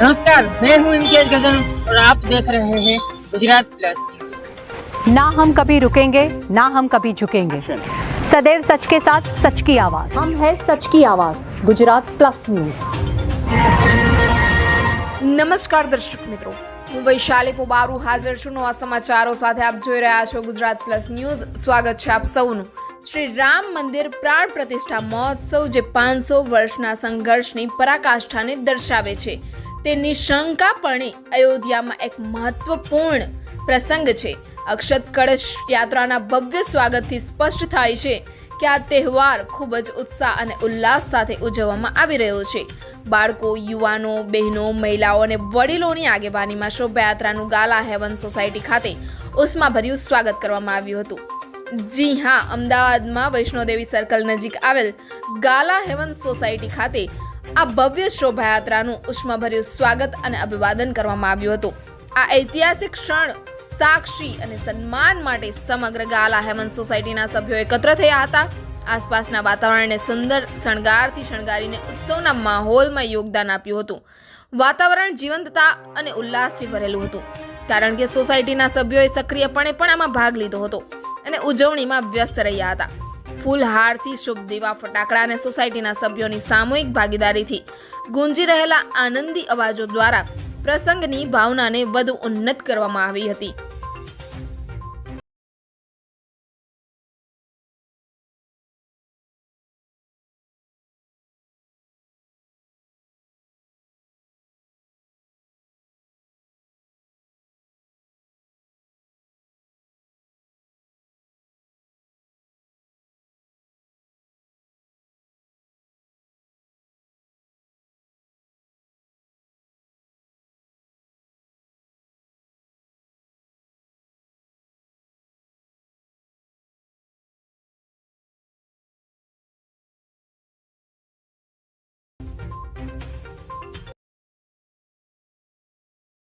नमस्कार मैं हूं इम्तियाज गजन और आप देख रहे हैं गुजरात प्लस ना हम कभी रुकेंगे ना हम कभी झुकेंगे सदैव सच के साथ सच की आवाज हम है सच की आवाज गुजरात प्लस न्यूज નમસ્કાર દર્શક મિત્રો હું વૈશાલી પોબારુ હાજર છું નવા સમાચારો સાથે આપ જોઈ રહ્યા છો ગુજરાત પ્લસ ન્યૂઝ સ્વાગત છે આપ સૌનું શ્રી રામ મંદિર પ્રાણ પ્રતિષ્ઠા મહોત્સવ જે પાંચસો વર્ષના સંઘર્ષની પરાકાષ્ઠાને દર્શાવે છે તે નિશંકાપણે અયોધ્યામાં એક મહત્વપૂર્ણ પ્રસંગ છે. અક્ષત કળશ યાત્રાના ભવ્ય સ્વાગતથી સ્પષ્ટ થાય છે કે આ તહેવાર ખૂબ જ ઉત્સાહ અને ઉલ્લાસ સાથે ઉજવવામાં આવી રહ્યો છે. બાળકો, યુવાનો, બહેનો, મહિલાઓ અને વડીલોની આગેવાનીમાં શોભાયાત્રાનું ગાલા હેવન સોસાયટી ખાતે ઉષ્માભર્યું સ્વાગત કરવામાં આવ્યું હતું. જી હા, અમદાવાદમાં વૈષ્ણોદેવી સર્કલ નજીક આવેલ ગાલા હેવન સોસાયટી ખાતે આ ભવ્ય શોભાયાત્રાનું ઉષ્માભર્યું સ્વાગત અને અભિવાદન કરવામાં આવ્યું હતું. આ ઐતિહાસિક ક્ષણ સાક્ષી અને સન્માન માટે સમગ્ર ગાલા હેવન સોસાયટીના સભ્યો એકત્ર થયા હતા. આસપાસના વાતાવરણને સુંદર શણગારથી શણગારીને ઉત્સવના માહોલમાં યોગદાન આપ્યું હતું. વાતાવરણ જીવંતતા અને ઉલ્લાસથી ભરેલું હતું. કારણ કે સોસાયટીના સભ્યોએ સક્રિયપણે પણ આમાં ભાગ લીધો હતો. અને ઉજવણીમાં વ્યસ્ત રહ્યા હતા. ફૂલહારથી શુભ દીવા ફટાકડા અને સોસાયટીના સભ્યોની સામૂહિક ભાગીદારીથી ગુંજી રહેલા આનંદી અવાજો દ્વારા પ્રસંગની ભાવનાને વધુ ઉન્નત કરવામાં આવી હતી.